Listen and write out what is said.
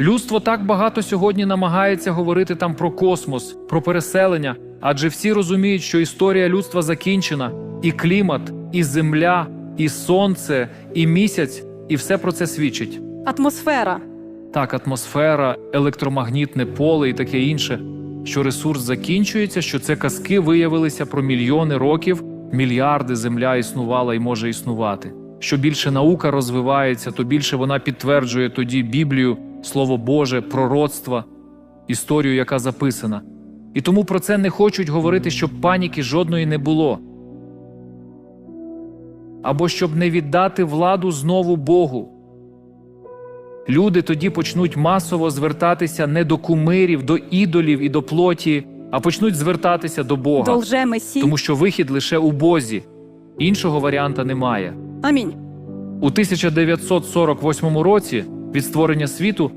Людство так багато сьогодні намагається говорити там про космос, про переселення, адже всі розуміють, що історія людства закінчена, і клімат, і земля, і сонце, і місяць, і все про це свідчить. Атмосфера. Так, атмосфера, електромагнітне поле і таке інше, що ресурс закінчується, що це казки виявилися про мільйони років, мільярди земля існувала і може існувати. Що більше наука розвивається, то більше вона підтверджує тоді Біблію, Слово Боже, пророцтва, історію, яка записана. І тому про це не хочуть говорити, щоб паніки жодної не було. Або щоб не віддати владу знову Богу. Люди тоді почнуть масово звертатися не до кумирів, до ідолів і до плоті, а почнуть звертатися до Бога, До тому що вихід лише у Бозі. Іншого варіанта немає. Амінь. У 1948 році від створення світу